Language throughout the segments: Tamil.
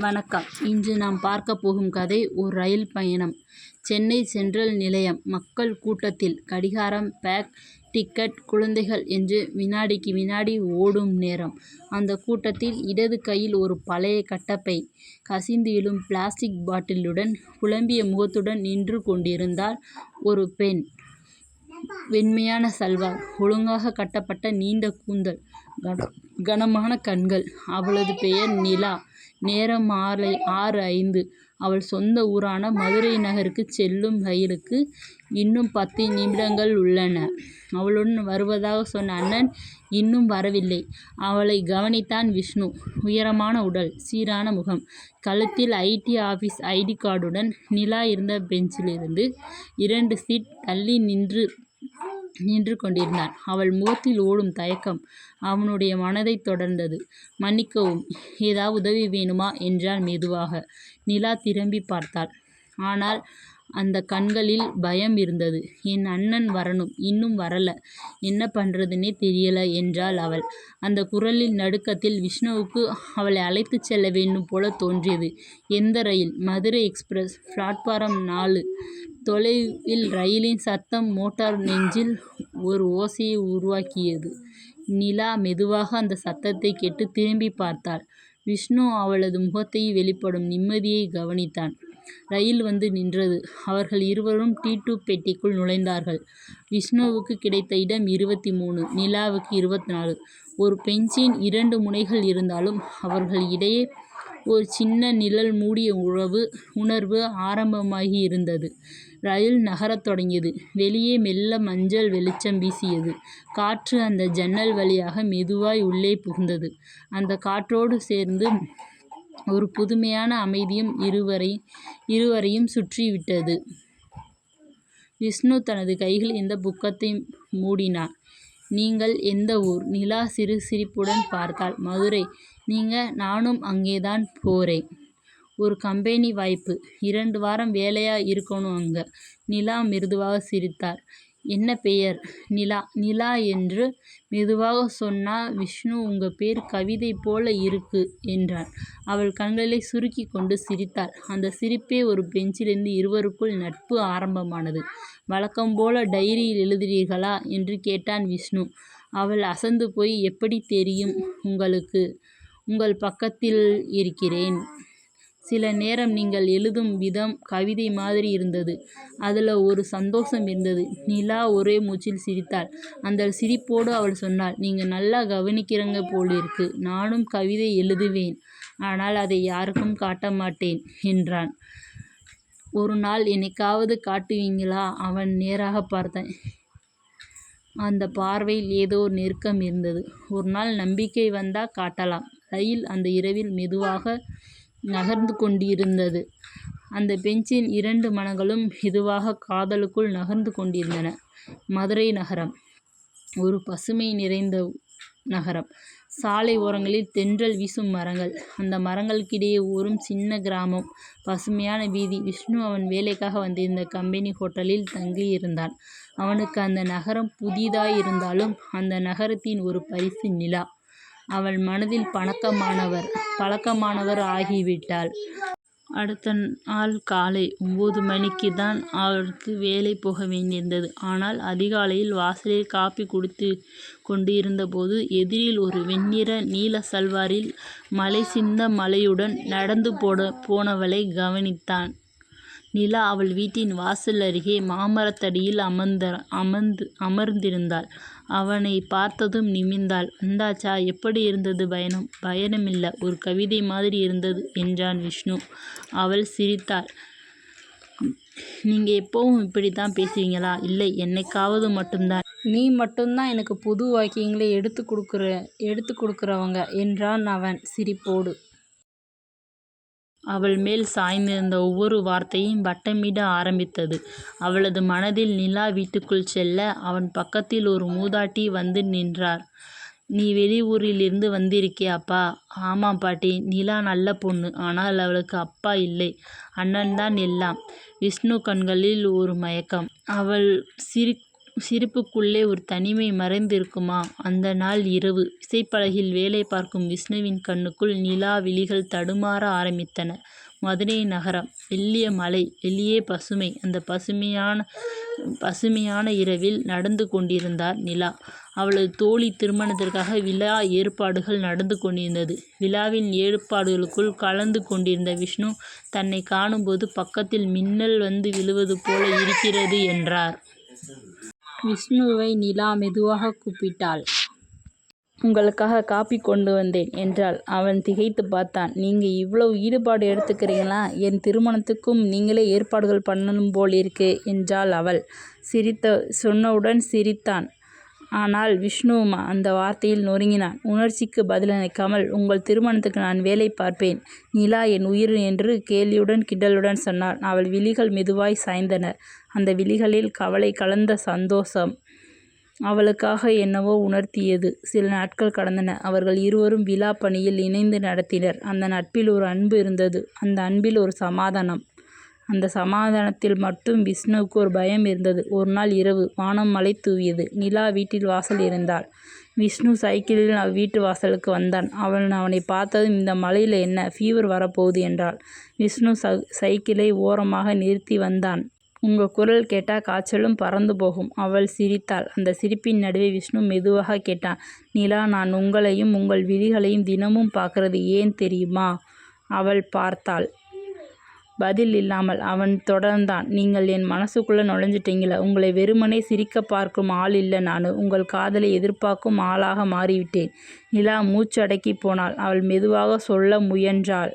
வணக்கம் இன்று நாம் பார்க்க போகும் கதை ஒரு ரயில் பயணம். சென்னை சென்ட்ரல் நிலையம். மக்கள் கூட்டத்தில் கடிகாரம் பேக் டிக்கெட் குழந்தைகள் என்று வினாடிக்கு வினாடி ஓடும் நேரம். அந்த கூட்டத்தில் இடது கையில் ஒரு பழைய கட்டப்பை. கசிந்து எழும் பிளாஸ்டிக் பாட்டிலுடன் குழம்பிய முகத்துடன் நின்று கொண்டிருந்தால் ஒரு பெண். வெண்மையான சல்வார். ஒழுங்காக கட்டப்பட்ட நீண்ட கூந்தல். கனமான கண்கள். அவளது பெயர் நிலா. நேரம் மாலை ஆறு ஐந்து. அவள் சொந்த ஊரான மதுரை நகருக்கு செல்லும் ரயிலுக்கு இன்னும் பத்து நிமிடங்கள் உள்ளன. அவளுடன் வருவதாக சொன்ன அண்ணன் இன்னும் வரவில்லை. அவளை கவனித்தான் விஷ்ணு. உயரமான உடல். சீரான முகம். கழுத்தில் ஐடி ஆஃபீஸ் ஐடி கார்டுடன் நிலா இருந்த பெஞ்சிலிருந்து இரண்டு சீட் தள்ளி நின்று நின்று கொண்டிருந்தான். அவள் முகத்தில் ஓடும் தயக்கம் அவனுடைய மனதைத் தொடர்ந்தது. மன்னிக்கவும். ஏதாவது உதவி வேணுமா? என்றான் மெதுவாக. நிலா திரும்பிப் பார்த்தாள். ஆனால் அந்த கண்களில் பயம் இருந்தது. என் அண்ணன் வரணும். இன்னும் வரல. என்ன பண்றதுன்னே தெரியல என்றாள் அவள். அந்த குரலின் நடுக்கத்தில் விஷ்ணுவுக்கு அவளை அழைத்துச் செல்ல வேண்டும் போல தோன்றியது. எந்த ரயில்? மதுரை எக்ஸ்பிரஸ். பிளாட்பாரம் நாலு. தொலைவில் ரயிலின் சத்தம் மோட்டார் நெஞ்சில் ஒரு ஓசையை உருவாக்கியது. நிலா மெதுவாக அந்த சத்தத்தைக் கேட்டு திரும்பிப் பார்த்தாள். விஷ்ணு அவளது முகத்தில் வெளிப்படும் நிம்மதியைக் கவனித்தான். ரயில் வந்து நின்றது. அவர்கள் இருவரும் டி. டூ பெட்டிக்குள் நுழைந்தார்கள். விஷ்ணுவுக்குக் கிடைத்த இடம் இருபத்து மூன்று. நிலாவுக்கு இருபத்துநாலு. ஒரு பெஞ்சின் இரண்டு முனைகள் இருந்தாலும் அவர்கள் இடையே ஒரு சின்ன நிழல் மூடிய உறவு உணர்வு ஆரம்பமாகி இருந்தது ரயில் நகரத் தொடங்கியது. வெளியே மெல்ல மஞ்சள் வெளிச்சம் வீசியது. காற்று அந்த ஜன்னல் வழியாக மெதுவாய் உள்ளே புகுந்தது. அந்தக் காற்றோடு சேர்ந்து ஒரு புதுமையான அமைதியும் இருவரையும் சுற்றிவிட்டது. விஷ்ணு தனது கையில் இருந்த புக்கத்தை மூடினார் நீங்கள் எந்த ஊர்? நிலா சிறு சிரிப்புடன் பார்த்தாள். மதுரை. நீங்க? நானும் அங்கேதான் போறேன். ஒரு கம்பெனி வாய்ப்பு. இரண்டு வாரம் வேலையா இருக்கணும் அங்க. நிலா மிருதுவாக சிரித்தார் என்ன பெயர்? நிலா. நிலா என்று மெதுவாக சொன்னா விஷ்ணு உங்க பேர் கவிதை போல இருக்கு என்றான். அவள் கண்களைச் சுருக்கிக் கொண்டு சிரித்தாள். அந்த சிரிப்பே ஒரு பெஞ்சிலிருந்து இருவருக்குள் நட்பு ஆரம்பமானது. வழக்கம் போல டைரியில் எழுதுறீர்களா? என்று கேட்டான் விஷ்ணு. அவள் அசந்து போய் எப்படி தெரியும் உங்களுக்கு? உங்கள் பக்கத்தில் இருக்கிறேன். சில நேரம் நீங்கள் எழுதும் விதம் கவிதை மாதிரி இருந்தது. அதில் ஒரு சந்தோஷம் இருந்தது. நிலா ஒரே மூச்சில் சிரித்தாள். அந்த சிரிப்போடு அவள் சொன்னாள் நீங்கள் நல்லா கவனிக்கிறங்க போலிருக்கு. நானும் கவிதை எழுதுவேன். ஆனால் அதை யாருக்கும் காட்ட மாட்டேன் என்றான். ஒரு நாள் என்னைக்காவது காட்டுவீங்களா? அவன் நேராக பார்த்தேன் அந்த பார்வையில் ஏதோ நெருக்கம் இருந்தது. ஒரு நாள் நம்பிக்கை வந்தால் காட்டலாம். ரயில் அந்த இரவில் மெதுவாக நகர்ந்து கொண்டிருந்தது. அந்த பெஞ்சின் இரண்டு மனங்களும் இதுவாக காதலுக்குள் நகர்ந்து கொண்டிருந்தன. மதுரை நகரம். ஒரு பசுமை நிறைந்த நகரம். சாலை ஓரங்களில் தென்றல் வீசும் மரங்கள். அந்த மரங்களுக்கிடையே ஊறும் சின்ன கிராமம். பசுமையான வீதி. விஷ்ணு அவன் வேலைக்காக வந்திருந்த கம்பெனி ஹோட்டலில் தங்கியிருந்தான். அவனுக்கு அந்த நகரம் புதிதாயிருந்தாலும் அந்த நகரத்தின் ஒரு பரிசு நிலா. அவள் மனதில் பழக்கமானவர் ஆகிவிட்டாள். அடுத்த நாள் காலை ஒன்பது மணிக்கு தான் அவளுக்கு வேலை போக வேண்டியிருந்தது. ஆனால் அதிகாலையில் வாசலில் காப்பி குடித்து கொண்டு இருந்தபோது எதிரில் ஒரு வெண்ணிற நீல சல்வாரில் மலை சிந்த மலையுடன் நடந்து போனவளைக் கவனித்தான். நிலா அவள் வீட்டின் வாசல் அருகே மாமரத்தடியில் அமர்ந்த அமர்ந்து அமர்ந்திருந்தாள். அவனைப் பார்த்ததும் நிமிர்ந்தாள். வந்தாச்சா? எப்படி இருந்தது பயணம்? பயணமில்ல. ஒரு கவிதை மாதிரி இருந்தது என்றான் விஷ்ணு. அவள் சிரித்தாள். நீங்க எப்பவும் இப்படித்தான் பேசுவீங்களா? இல்லை. என்னைக்காவது மட்டும்தான். நீ மட்டும்தான் எனக்கு புது வாக்கியங்களை எடுத்துக் கொடுக்கறவங்க என்றான் அவன் சிரிப்போடு. அவள் மேல் சாய்ந்திருந்த ஒவ்வொரு வார்த்தையும் வட்டமிட ஆரம்பித்தது. அவளது மனதில் நிலா வீட்டுக்குள் செல்ல அவன் பக்கத்தில் ஒரு மூதாட்டி வந்து நின்றார். நீ வெளியூரிலிருந்து வந்திருக்கியாப்பா? ஆமாம் பாட்டி. நிலா நல்ல பொண்ணு. ஆனால் அவளுக்கு அப்பா இல்லை. அண்ணன்தான் எல்லாம். விஷ்ணு கண்களில் ஒரு மயக்கம். அவள் சிரிப்புக்குள்ளே ஒரு தனிமை மறைந்திருக்குமா? அந்த நாள் இரவு. இசைப்பலகில் வேலை பார்க்கும் விஷ்ணுவின் கண்ணுக்குள் நிலா விழிகள் தடுமாற ஆரம்பித்தன. மதுரை நகரம். மெல்லிய மலை. வெளியே பசுமை. அந்த பசுமையான பசுமையான இரவில் நடந்து கொண்டிருந்தார் நிலா. அவளது தோழி திருமணத்திற்காக விழா ஏற்பாடுகள் நடந்து கொண்டிருந்தது. விழாவின் ஏற்பாடுகளுக்குள் கலந்து கொண்டிருந்த விஷ்ணு தன்னை காணும்போது பக்கத்தில் மின்னல் வந்து விழுவது போல இருக்கிறது என்றார். விஷ்ணுவை நிலா மெதுவாக கூப்பிட்டாள். உங்களுக்காக காபி கொண்டு வந்தேன் என்றாள். அவன் திகைத்துப் பார்த்தான். நீங்க இவ்வளவு ஈடுபாடு எடுத்துக்கிறீங்களா? என் திருமணத்துக்கும் நீங்களே ஏற்பாடுகள் பண்ணணும் போலிருக்கு என்றாள் அவள். சிரித்த சொன்னவுடன் சிரித்தான். ஆனால் விஷ்ணு அந்த வார்த்தையில் நொறுங்கினான். உணர்ச்சிக்கு பதிலளிக்காமல் உங்கள் திருமணத்துக்கு நான் வேலை பார்ப்பேன். நிலா என் உயிர் என்று கேலியுடன் கிண்டலுடன் சொன்னான். அவள் விழிகள் மெதுவாய் சாய்ந்தன. அந்த விழிகளில் கவலை கலந்த சந்தோஷம் அவளுக்காக என்னவோ உணர்த்தியது. சில நாட்கள் கடந்தன. அவர்கள் இருவரும் விழா பணியில் இணைந்து நடத்தினர். அந்த நட்பில் ஒரு அன்பு இருந்தது. அந்த அன்பில் ஒரு சமாதானம். அந்த சமாதானத்தில் மட்டும் விஷ்ணுவுக்கு ஒரு பயம் இருந்தது. ஒருநாள் இரவு. வானம் மழை தூவியது. நிலா வீட்டின் வாசல் இருந்தாள். விஷ்ணு சைக்கிளில் வீட்டு வாசலுக்கு வந்தான். அவள் அவனைப் பார்த்ததும் இந்த மழையில என்ன? ஃபீவர் வரப்போகுது என்றாள். விஷ்ணு சைக்கிளை ஓரமாக நிறுத்தி வந்தான். உங்க குரல் கேட்டா காய்ச்சலும் பறந்து போகும். அவள் சிரித்தாள். அந்தச் சிரிப்பின் நடுவே விஷ்ணு மெதுவாகக் கேட்டான். நிலா நான் உங்களையும் உங்கள் விழிகளையும் தினமும் பார்க்கிறது ஏன் தெரியுமா? அவள் பார்த்தாள். பதில் இல்லாமல். அவன் தொடர்ந்தான். நீங்கள் என் மனசுக்குள்ளே நுழைஞ்சுட்டீங்க. உங்களை வெறுமனே சிரிக்கப் பார்க்கும் ஆள் இல்லை நான் உங்கள் காதலை எதிர்பார்க்கும் ஆளாக மாறிவிட்டேன். நிலா மூச்சடக்கி போனாள். அவள் மெதுவாக சொல்ல முயன்றாள்.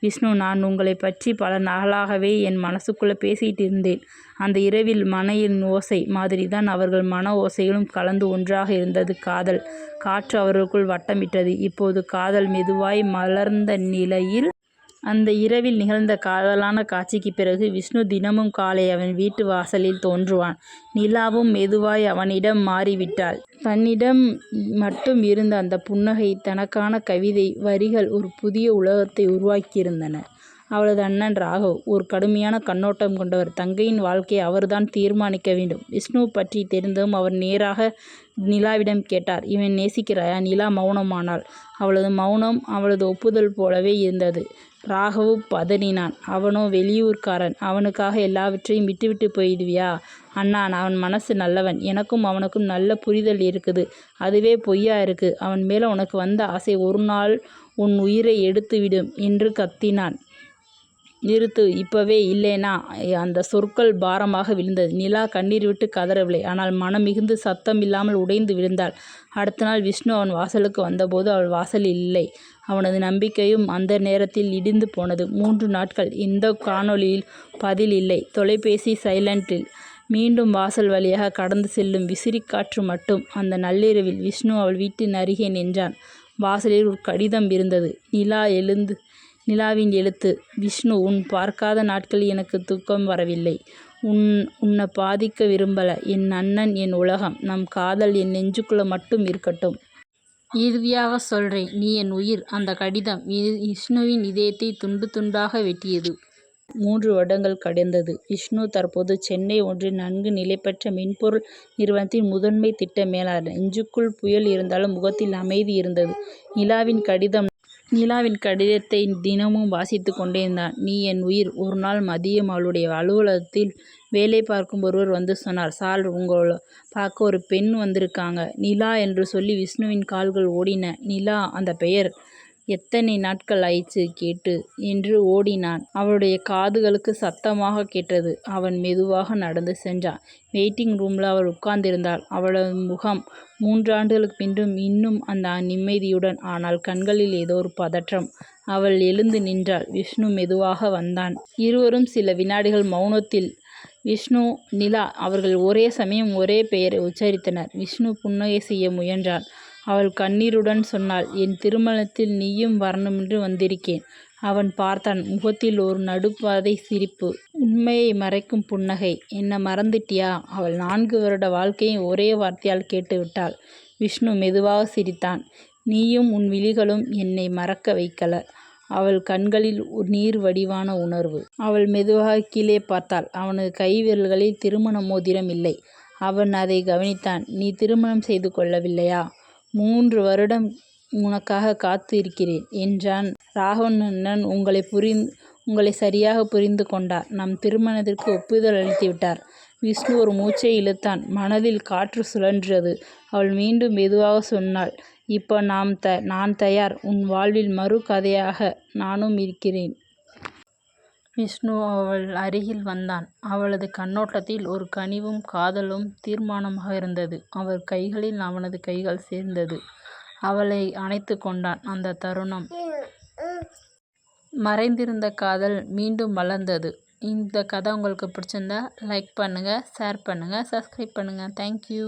விஷ்ணு நான் உங்களைப் பற்றி பல நாளாகவே என் மனசுக்குள்ளே பேசிகிட்டு இருந்தேன். அந்த இரவில் மனையின் ஓசை மாதிரி தான் அவர்கள் மன ஓசைகளும் கலந்து ஒன்றாக இருந்தது காதல். காற்று அவர்களுக்குள் வட்டமிட்டது. இப்போது காதல் மெதுவாய் மலர்ந்த நிலையில். அந்த இரவில் நிகழ்ந்த காதலான காட்சிக்குப் பிறகு விஷ்ணு தினமும் காலை அவன் வீட்டு வாசலில் தோன்றுவான். நிலாவும் மெதுவாய் அவனிடம் மாறிவிட்டாள். தன்னிடம் மட்டும் இருந்த அந்த புன்னகை தனக்கான கவிதை வரிகள் ஒரு புதிய உலகத்தை உருவாக்கியிருந்தன. அவளது அண்ணன் ராகவ். ஒரு கடுமையான கண்ணோட்டம் கொண்டவர். தங்கையின் வாழ்க்கையை அவர்தான் தீர்மானிக்க வேண்டும். விஷ்ணு பற்றி தெரிந்தும் அவர் நேராக நிலாவிடம் கேட்டார். இவன் நேசிக்கிறாயா? நிலா மௌனமானாள். அவளது மௌனம் அவளது ஒப்புதல் போலவே இருந்தது. ராகவ் பதறினான். அவனோ வெளியூர்காரன் அவனுக்காக எல்லாவற்றையும் விட்டுவிட்டு போயிடுவியா? அண்ணான் அவன் மனசு நல்லவன். எனக்கும் அவனுக்கும் நல்ல புரிதல் இருக்குது. அதுவே பொய்யா இருக்கு. அவன் மேலே உனக்கு வந்த ஆசை ஒரு நாள் உன் உயிரை எடுத்துவிடும் என்று கத்தினான். நிறுத்து. இப்பவே இல்லைனா அந்த சொற்கள் பாரமாக விழுந்தது. நிலா கண்ணீர் விட்டு கதறவில்லை. ஆனால் மனம் மிகுந்து சத்தம் இல்லாமல் உடைந்து விழுந்தாள். அடுத்த நாள் விஷ்ணு அவன் வாசலுக்கு வந்தபோது அவள் வாசலில் இல்லை. அவனது நம்பிக்கையும் அந்த நேரத்தில் இடிந்து போனது. மூன்று நாட்கள். இந்த காணொளியில் பதில் இல்லை. தொலைபேசி சைலண்டில். மீண்டும் வாசல் வழியாக கடந்து செல்லும் விசிறிக் காற்று மட்டும். அந்த நள்ளிரவில் விஷ்ணு அவள் வீட்டின் அருகே நின்றான். வாசலில் ஒரு கடிதம் இருந்தது. நிலா எழுந்து நிலாவின் எழுத்து. விஷ்ணு உன் பார்க்காத நாட்களில் எனக்கு தூக்கம் வரவில்லை. உன் உன்னை பாதிக்க விரும்பல. என் அண்ணன் என் உலகம். நம் காதல் என் நெஞ்சுக்குள்ள மட்டும் இருக்கட்டும். இறுதியாக சொல்கிறேன் நீ என் உயிர். அந்த கடிதம் விஷ்ணுவின் இதயத்தை துண்டு துண்டாக வெட்டியது. மூன்று வருடங்கள் கடந்தது. விஷ்ணு தற்போது சென்னை ஒன்றில் நன்கு நிலைபெற்ற மென்பொருள் நிறுவனத்தின் முதன்மை திட்ட மேலாளர். நெஞ்சுக்குள் புயல் இருந்தாலும் முகத்தில் அமைதி இருந்தது. நிலாவின் கடிதம் நிலாவின் கடிதத்தை தினமும் வாசித்துக் கொண்டிருந்தான். நீ என் உயிர். ஒருநாள் மதியம் அவளுடைய அலுவலகத்தில் வேலை பார்க்கும் ஒருவர் வந்து சொன்னார் சார் உங்கள பார்க்க ஒரு பெண் வந்திருக்காங்க. நிலா என்று சொல்லி விஷ்ணுவின் கால்கள் ஓடின. நிலா அந்தப் பெயர் எத்தனை நாட்கள் ஆயிற்று கேட்டு என்று ஓடினான். அவளுடைய காதுகளுக்கு சத்தமாகக் கேட்டது. அவன் மெதுவாக நடந்து சென்றான். வெயிட்டிங் ரூமில் அவள் உட்கார்ந்திருந்தாள். அவளது முகம் மூன்றாண்டுகளுக்குப் பின்னும் இன்னும் அந்த நிம்மதியுடன். ஆனால் கண்களில் ஏதோ ஒரு பதற்றம். அவள் எழுந்து நின்றாள். விஷ்ணு மெதுவாக வந்தான். இருவரும் சில வினாடிகள் மௌனத்தில். விஷ்ணு நிலா. அவர்கள் ஒரே சமயம் ஒரே பெயரை உச்சரித்தனர். விஷ்ணு புன்னகை செய்ய முயன்றான். அவள் கண்ணீருடன் சொன்னாள் என் திருமணத்தில் நீயும் வரணுமென்று வந்திருக்கேன். அவன் பார்த்தான். முகத்தில் ஒரு நடுப்பாதை சிரிப்பு. உண்மையை மறைக்கும் புன்னகை. என்ன மறந்துட்டியா? அவள் நான்கு வருட வாழ்க்கையை ஒரே வார்த்தையால் கேட்டுவிட்டாள். விஷ்ணு மெதுவாக சிரித்தான். நீயும் உன் விழிகளும் என்னை மறக்க வைக்கல. அவள் கண்களில் நீர் வடிவான உணர்வு. அவள் மெதுவாக கீழே பார்த்தாள். அவனது கை விரல்களில் திருமண மோதிரம் இல்லை. அவன் அதை கவனித்தான். நீ திருமணம் செய்து கொள்ளவில்லையா? மூன்று வருடம் உனக்காகக் காத்து இருக்கிறேன் என்றான். ராகவன்மன்னன் உங்களைச் சரியாகப் புரிந்து கொண்டார். நம் திருமணத்திற்கு ஒப்புதல் அளித்துவிட்டார். விஷ்ணு ஒரு மூச்சை இழுத்தான். மனதில் காற்று சுழன்றது. அவள் மீண்டும் மெதுவாகச் சொன்னாள். இப்ப நான் தயார். உன் வாழ்வில் மறு கதையாக நானும் இருக்கிறேன். விஷ்ணு அவள் அருகில் வந்தான். அவளது கண்ணோட்டத்தில் ஒரு கனிவும் காதலும் தீர்மானமாக இருந்தது. அவர் கைகளில் அவனது கைகள் சேர்ந்தது. அவளை அணைத்துக் கொண்டான். அந்தத் தருணம். மறைந்திருந்த காதல் மீண்டும் மலர்ந்தது. இந்த கதை உங்களுக்கு பிடிச்சிருந்தா லைக் பண்ணுங்க ஷேர் பண்ணுங்க சப்ஸ்கிரைப் பண்ணுங்க. Thank you